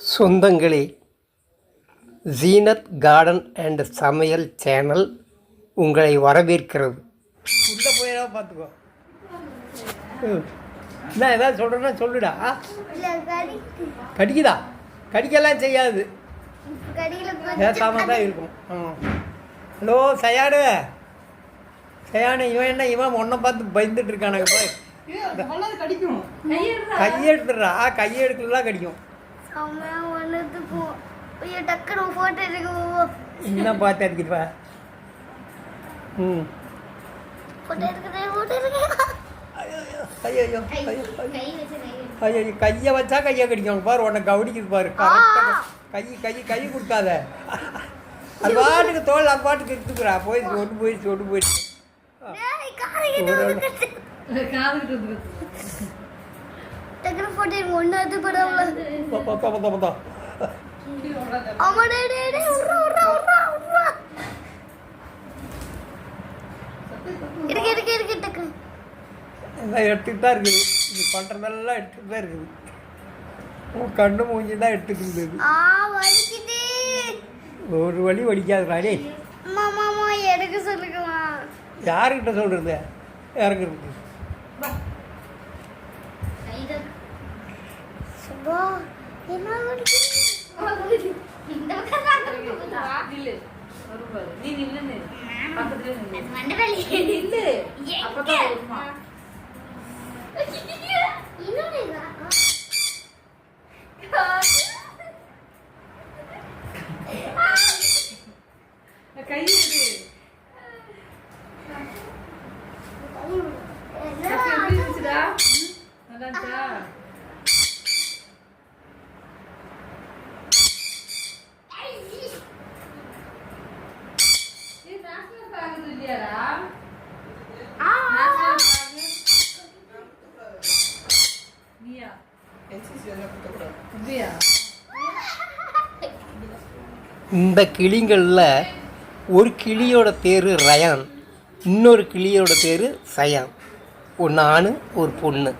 சொந்தங்களே Zeenath garden and சமையல் channel உங்களை வரவேற்கிறது. உள்ளே போயிடா பார்த்துக்கோ. ம். என்ன ஏதாவது சொல்கிறேன்னா சொல்லுடா. கடிக்குதா? கடிக்கலாம் செய்யாது. கடியில பேசாம தான் இருக்கும். ஆ. ஹலோ சயானு. சயானு இவன் என்ன இவன் உன்னை பார்த்து பயந்துட்டு இருக்கானுங்க போய். கடிக்கும். கையெடுத்துடுறா கையெடுக்கலாம் கடிக்கும். என்ன பார்த்து ம். ஐயோ வச்சு கை ஐயோ கையை வச்சா கையை கடிக்கும். பாரு உன்னை கவனிக்குது பாரு. கை கை கை கொடுக்காத. அது பாட்டுக்கு தோல் அது பாட்டுக்கு எடுத்துக்கிறா போயிடுச்சு ஒன்று போயிடுச்சு ஒன்று போயிடுச்சு ஒரு டக்குனு போட்டோ எடுங்க ஒண்ணு அது படாமல பா, பா, பா, பா, பா. ஆமா இருக்கு இருக்கு இருக்கு எல்லாம் எடுத்துக்கிட்டு தான் இருக்குது. இது பண்ணுறதெல்லாம் எடுத்துகிட்டு தான் இருக்குது. உன் கண்ணு மூஞ்சி தான் எடுத்துக்கிட்டு ஆ வலிக்குது. ஒரு வழி மாமா மாமா எடுக்க சொல்லுங்கம்மா. யாருக்கிட்ட சொல்கிறது இறங்குறது சுபா என்ன இந்த பக்கம் நில்லு. நீ நில்லுன்னு பக்கத்துல நில்லு. நில்லு. அப்பதான் இந்த கிளிங்களில் ஒரு கிளியோட பேர் ரயான் இன்னொரு கிளியோட பேர் சயான். ஒன்று ஆணு ஒரு பொண்ணு.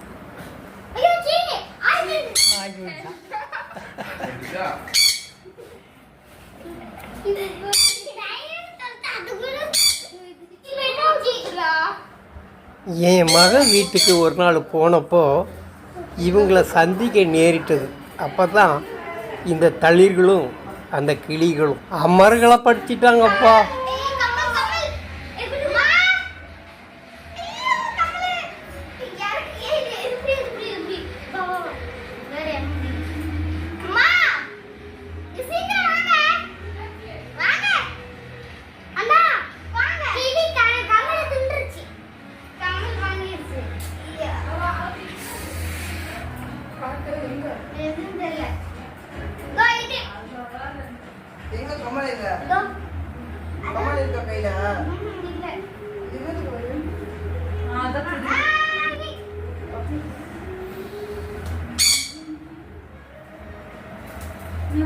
என் மகன் வீட்டுக்கு ஒரு நாள் போனப்போ இவங்களை சந்திக்க நேரிட்டது. அப்போ தான் இந்த தளிர்களும் அந்த கிளிகளும் அமர்களை படிச்சிட்டாங்கப்பா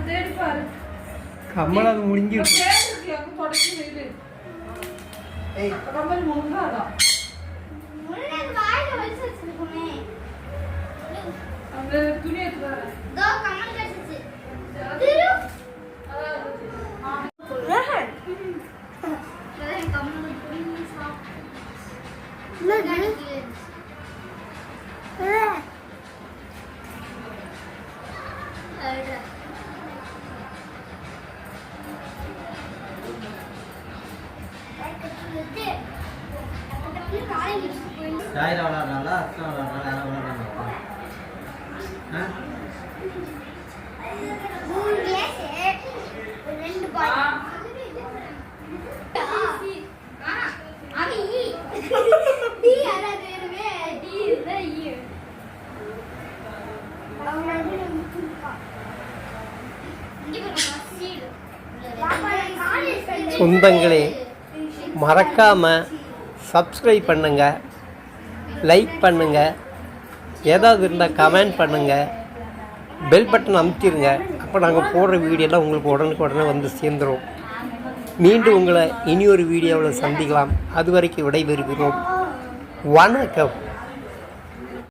தேடி பாரு கமல் அது. முழுங்காதான் அங்க துணி எடுத்து யார் விளாட்றாங்களா அர்த்தம் விளாட்றாங்களா யாரும் விளாட்றாங்களா சொந்தங்களே மறக்காமல் சப்ஸ்கிரைப் பண்ணுங்கள் லைக் பண்ணுங்கள் ஏதாவது இருந்தால் கமெண்ட் பண்ணுங்கள் பெல் பட்டன் அமுத்திடுங்க அப்போ நாங்கள் போடுற வீடியோலாம் உங்களுக்கு உடனுக்கு உடனே வந்து சேர்ந்துடும் மீண்டும் உங்களை இனி ஒரு வீடியோவில் சந்திக்கலாம். அது வரைக்கும் விடைபெறுகிறோம். வணக்கம்.